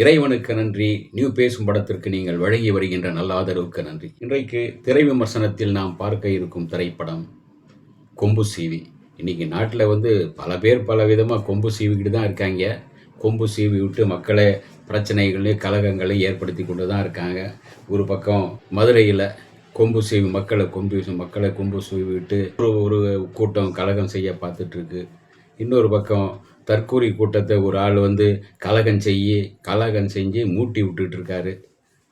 இறைவனுக்கு நன்றி. நியூ பேசும் படத்திற்கு நீங்கள் வழங்கி வருகின்ற நல்ல ஆதரவுக்கு நன்றி. இன்றைக்கு திரை விமர்சனத்தில் நாம் பார்க்க இருக்கும் திரைப்படம் கொம்பு சீவி. இன்னைக்கு நாட்டில் வந்து பல பேர் பல விதமாக கொம்பு சீவிக்கிட்டு தான் இருக்காங்க. கொம்பு சீவி விட்டு மக்களை பிரச்சனைகளையும் கலகங்களையும் ஏற்படுத்தி கொண்டு தான் இருக்காங்க. ஒரு பக்கம் மதுரையில் கொம்பு சீவி மக்களை கொம்பு மக்களை கொம்பு சீவி விட்டு ஒரு ஒரு கூட்டம் கலகம் செய்ய பார்த்துட்ருக்கு இன்னொரு பக்கம் தற்கூரி கூட்டத்தை ஒரு ஆள் வந்து கலகம் செய்யி கலகம் செஞ்சு மூட்டி விட்டுட்டு இருக்காரு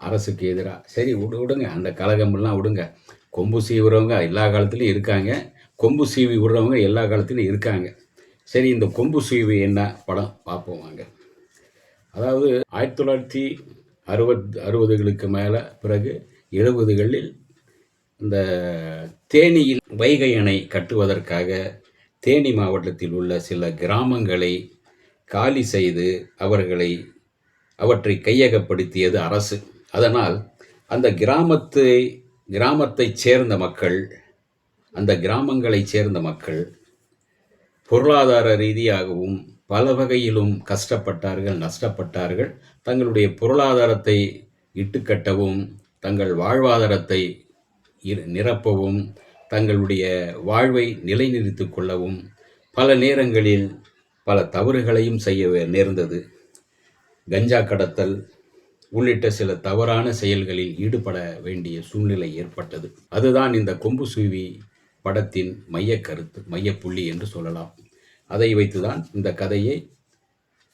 அரசுக்கு எதிராக சரி விடு விடுங்க. அந்த கலகமெல்லாம் விடுங்க. கொம்பு சீவுறவங்க எல்லா காலத்துலேயும் இருக்காங்க. கொம்பு சீவி விடுறவங்க எல்லா காலத்துலையும் இருக்காங்க. சரி இந்த கொம்பு சீவி என்ன படம்? பார்ப்போம் வாங்க. அதாவது ஆயிரத்தி தொள்ளாயிரத்தி அறுபத் அறுபதுகளுக்கு மேலே பிறகு எழுபதுகளில் இந்த தேனியில் வைகை அணை கட்டுவதற்காக தேனி மாவட்டத்தில் உள்ள சில கிராமங்களை காலி செய்து அவர்களை அவற்றை கையகப்படுத்தியது அரசு. அதனால் அந்த கிராமத்தை கிராமத்தைச் சேர்ந்த மக்கள் அந்த கிராமங்களைச் சேர்ந்த மக்கள் பொருளாதார ரீதியாகவும் பல வகையிலும் கஷ்டப்பட்டார்கள் நஷ்டப்பட்டார்கள். தங்களுடைய பொருளாதாரத்தை இட்டுக்கட்டவும் தங்கள் வாழ்வாதாரத்தை இரு- நிரப்பவும் தங்களுடைய வாழ்வை நிலைநிறுத்திக் கொள்ளவும் பல நேரங்களில் பல தவறுகளையும் செய்ய நேர்ந்தது. கஞ்சா கடத்தல் உள்ளிட்ட சில தவறான செயல்களில் ஈடுபட வேண்டிய சூழ்நிலை ஏற்பட்டது. அதுதான் இந்த கொம்பு சூவி படத்தின் மையக் கருத்து மையப்புள்ளி என்று சொல்லலாம். அதை வைத்துதான் இந்த கதையை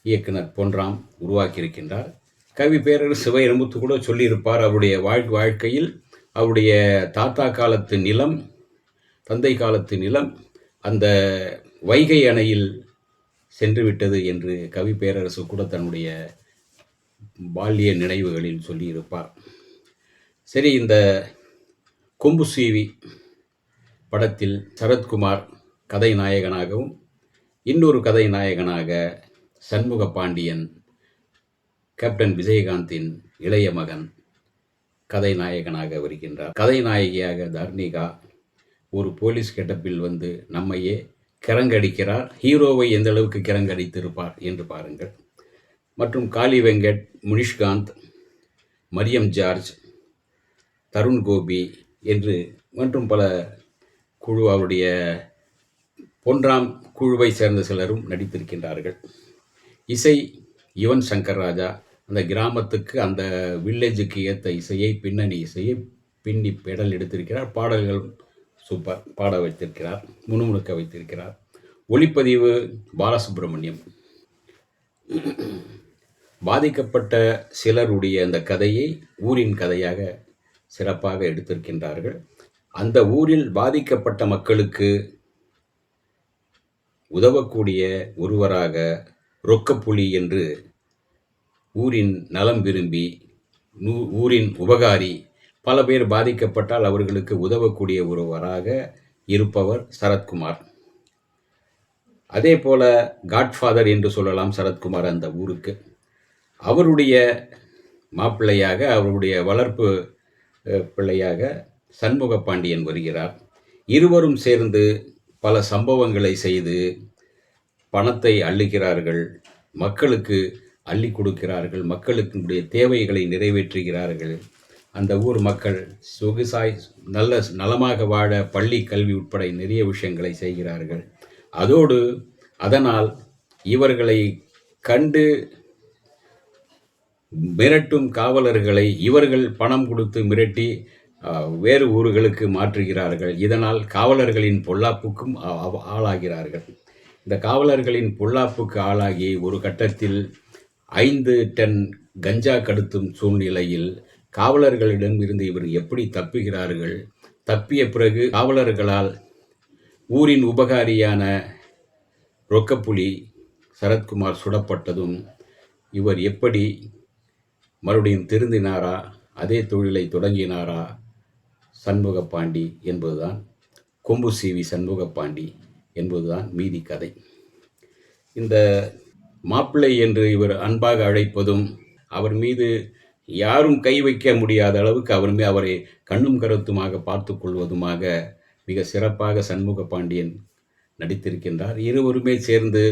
இயக்குனர் பொன்ராம் உருவாக்கியிருக்கின்றார். கவி பேரர் சிவைரமுத்து கூட சொல்லியிருப்பார் அவருடைய வாழ் வாழ்க்கையில் அவருடைய தாத்தா காலத்து நிலம் தந்தை காலத்து நிலம் அந்த வைகை அணையில் சென்று விட்டது என்று கவி பேரரசு கூட தன்னுடைய பால்ய நினைவுகளில் சொல்லியிருப்பார். சரி இந்த கொம்பு சீவி படத்தில் சரத்குமார் கதை நாயகனாகவும் இன்னொரு கதை நாயகனாக சண்முக பாண்டியன் கேப்டன் விஜயகாந்தின் இளைய மகன் கதை நாயகனாக வருகின்றார். கதை நாயகியாக தர்ணிகா ஒரு போலீஸ் கெட்டப்பில் வந்து நம்மையே கிறங்கடிக்கிறார் ஹீரோவை எந்த அளவுக்கு கிறங்கடித்திருப்பார் என்று பாருங்கள். மற்றும் காளி வெங்கட் முனிஷ்காந்த் மரியம் ஜார்ஜ் தருண் கோபி என்று மற்றும் பல குழு அவருடைய பொன்றாம் குழுவை சேர்ந்த சிலரும் நடித்திருக்கின்றார்கள். இசை யுவன் சங்கர் ராஜா அந்த கிராமத்துக்கு அந்த வில்லேஜுக்கு ஏற்ற இசையை பின்னணி இசையை பின்னி பெடல் எடுத்திருக்கிறார். பாடல்கள் சூப்பர் பாட வைத்திருக்கிறார் முணுமுணுக்க வைத்திருக்கிறார். ஒளிப்பதிவு பாலசுப்ரமணியம். பாதிக்கப்பட்ட சிலருடைய அந்த கதையை ஊரின் கதையாக சிறப்பாக எடுத்திருக்கின்றார்கள். அந்த ஊரில் பாதிக்கப்பட்ட மக்களுக்கு உதவக்கூடிய ஒருவராக ரொக்கப்புலி என்று ஊரின் நலம் விரும்பி நூ- ஊரின் உபகாரி பல பேர் பாதிக்கப்பட்டால் அவர்களுக்கு உதவக்கூடிய ஒருவராக இருப்பவர் சரத்குமார். அதே போல காட்ஃபாதர் என்று சொல்லலாம் சரத்குமார் அந்த ஊருக்கு. அவருடைய மாப்பிள்ளையாக அவருடைய வளர்ப்பு பிள்ளையாக சண்முக பாண்டியன் வருகிறார். இருவரும் சேர்ந்து பல சம்பவங்களை செய்து பணத்தை அள்ளுகிறார்கள் மக்களுக்கு அள்ளி கொடுக்கிறார்கள் மக்களுக்கு தேவைகளை நிறைவேற்றுகிறார்கள். அந்த ஊர் மக்கள் சொகுசாய் நல்ல நலமாக வாழ பள்ளி கல்வி உட்பட நிறைய விஷயங்களை செய்கிறார்கள். அதோடு அதனால் இவர்களை கண்டு மிரட்டும் காவலர்களை இவர்கள் பணம் கொடுத்து மிரட்டி வேறு ஊர்களுக்கு மாற்றுகிறார்கள். இதனால் காவலர்களின் பொல்லாப்புக்கும் ஆளாகிறார்கள். இந்த காவலர்களின் பொல்லாப்புக்கு ஆளாகி ஒரு கட்டத்தில் ஐந்து டன் கஞ்சா கடத்தும் சூழ்நிலையில் காவலர்களிடம் இருந்து இவர் எப்படி தப்புகிறார்கள்? தப்பிய பிறகு காவலர்களால் ஊரின் உபகாரியான ரொக்கப்புலி சரத்குமார் சுடப்பட்டதும் இவர் எப்படி மறுபடியும் திருந்தினாரா? அதே தொழிலை தொடங்கினாரா? சண்முக பாண்டி என்பதுதான். கொம்பு சீவி சண்முக பாண்டி என்பதுதான் மீதி கதை. இந்த மாப்பிள்ளை என்று இவர் அன்பாக அழைப்பதும் அவர் மீது யாரும் கை வைக்க முடியாத அளவுக்கு அவருமே அவரை கண்ணும் கருத்துமாக பார்த்து கொள்வதுமாக மிக சிறப்பாக சண்முக பாண்டியன் நடித்திருக்கின்றார். இருவருமே சேர்ந்து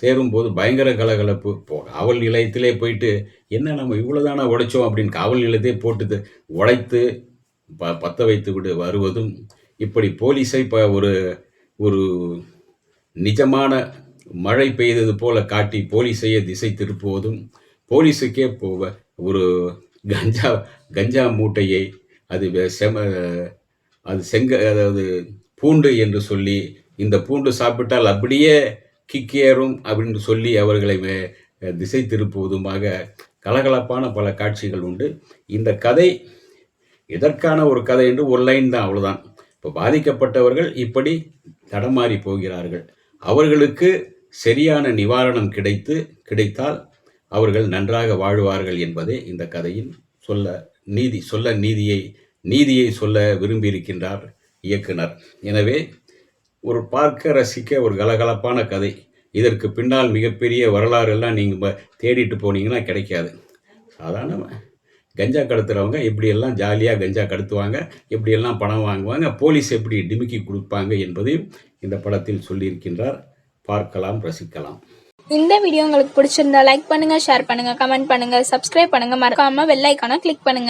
சேரும்போது பயங்கர கலகலப்பு. போ காவல் நிலையத்திலே போயிட்டு என்ன நம்ம இவ்வளோதானா உடைச்சோம்? அப்படின்னு காவல் நிலையத்தை போட்டு உடைத்து ப பற்ற வைத்து விடு வருவதும் இப்படி போலீஸை இப்போ ஒரு ஒரு நிஜமான மழை பெய்தது போல காட்டி போலீஸையே திசை திருப்புவதும் போலீஸுக்கே போவ ஒரு கஞ்சா கஞ்சா மூட்டையை அது செம அது செங்க அதாவது பூண்டு என்று சொல்லி இந்த பூண்டு சாப்பிட்டால் அப்படியே கிக்கேறும் அப்படின்னு சொல்லி அவர்களை வே- திசை திருப்புவதுமாக கலகலப்பான பல காட்சிகள் உண்டு. இந்த கதை எதற்கான ஒரு கதை என்று ஒரு லைன் தான் அவ்வளோதான் இப்போ பாதிக்கப்பட்டவர்கள் இப்படி தடமாறி போகிறார்கள். அவர்களுக்கு சரியான நிவாரணம் கிடைத்து கிடைத்தால் அவர்கள் நன்றாக வாழ்வார்கள் என்பதே இந்த கதையின் சொல்ல நீதி சொல்ல நீதியை நீதியை சொல்ல விரும்பியிருக்கின்றார் இயக்குனர். எனவே ஒரு பார்க்க ரசிக்க ஒரு கலகலப்பான கதை. இதற்கு பின்னால் மிகப்பெரிய வரலாறு எல்லாம் நீங்கள் தேடிட்டு போனீங்கன்னா கிடைக்காது. சாதாரண கஞ்சா கடத்துறவங்க எப்படியெல்லாம் ஜாலியாக கஞ்சா கடத்துவாங்க எப்படியெல்லாம் பணம் வாங்குவாங்க போலீஸ் எப்படி டிமிக்கி கொடுப்பாங்க என்பதையும் இந்த படத்தில் சொல்லியிருக்கின்றார். பார்க்கலாம் ரசிக்கலாம். இந்த வீடியோ உங்களுக்கு பிடிச்சிருந்தா லைக் பண்ணுங்க ஷேர் பண்ணுங்க கமெண்ட் பண்ணுங்க சப்ஸ்கிரைப் பண்ணுங்க. மறக்காம வெள்ளைக்கான கிளிக் பண்ணுங்க.